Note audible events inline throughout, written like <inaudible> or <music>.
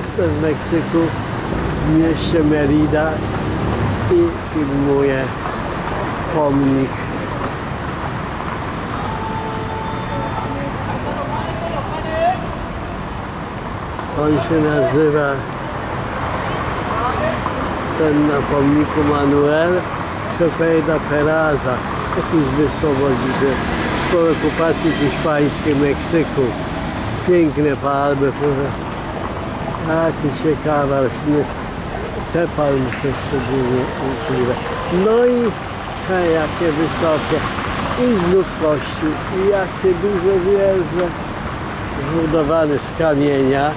Jestem w Meksyku, w mieście Merida i filmuję pomnik. On się nazywa ten na pomniku Manuel Cepeda Peraza, jakiś wyswobodziciel z okupacji hiszpańskiej Meksyku. Piękne palmy, prawda? Taki ciekawy, ale te palmy są szczególnie urokliwe. No i te jakie wysokie. I znów kościół. I jakie duże wieże. Zbudowany z kamienia,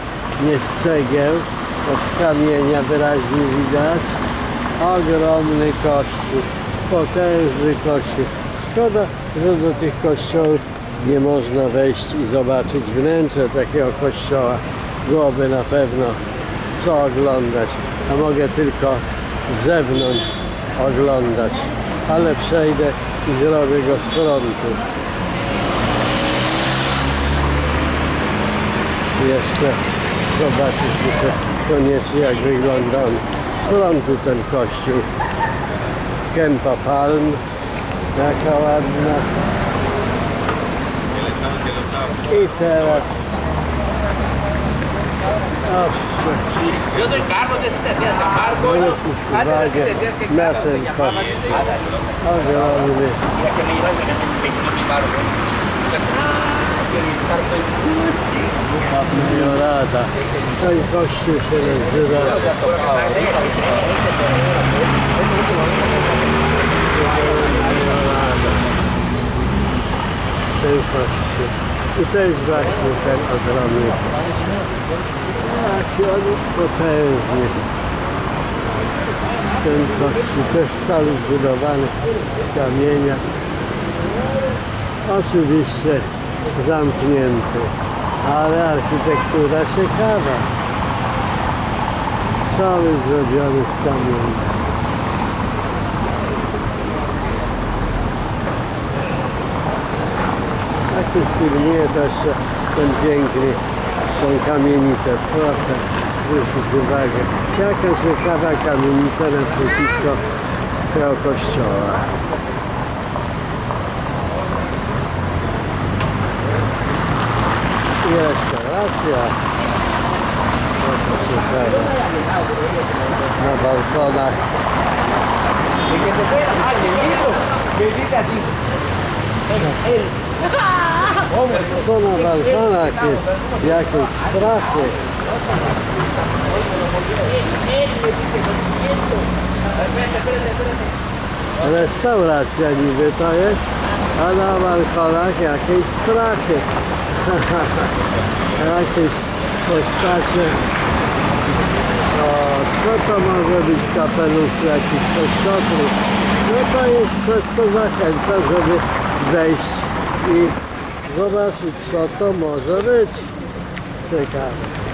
nie z cegieł, bo z kamienia wyraźnie widać. Ogromny kościół, potężny kościół. Szkoda, że do tych kościołów nie można wejść i zobaczyć wnętrze takiego kościoła. Byłoby na pewno co oglądać, a mogę tylko z zewnątrz oglądać. Ale przejdę i zrobię go z frontu. jeszcze zobaczyć muszę koniecznie jak wygląda on z frontu ten kościół. Kępa palm, jaka ładna. I teraz Yo soy Carlos, este te hacía llamar, coño. Antes de que te llamaba, te llamaba. Ah, ya, mire. Mira que me iba a tener que pedir mi barro, Melhorada, eu gosto de fazer Melhorada, eu faço. I to jest właśnie ten ogromny kościół. Jaki on jest potężny. Ten kościół też cały zbudowany z kamienia. Oczywiście zamknięty, ale architektura ciekawa. Cały zrobiony z kamienia. Filmuję też ten piękny, tą kamienicę. Proszę zwrócić uwagę. Jaka ciekawa kamienica naprzeciwko tego kościoła. I restauracja. Proszę ciekawa. Na balkonach. Bendita así. Él. Co na balkonach jest? Jakieś strachy. Restauracja niby to jest, a na balkonach jakieś strachy. <laughs> jakieś postacie. O, co to może być w kapeluszu? Jakiś kościotrup? No to jest przez to zachęca, żeby wejść i zobaczyć, co to może być. Ciekawe.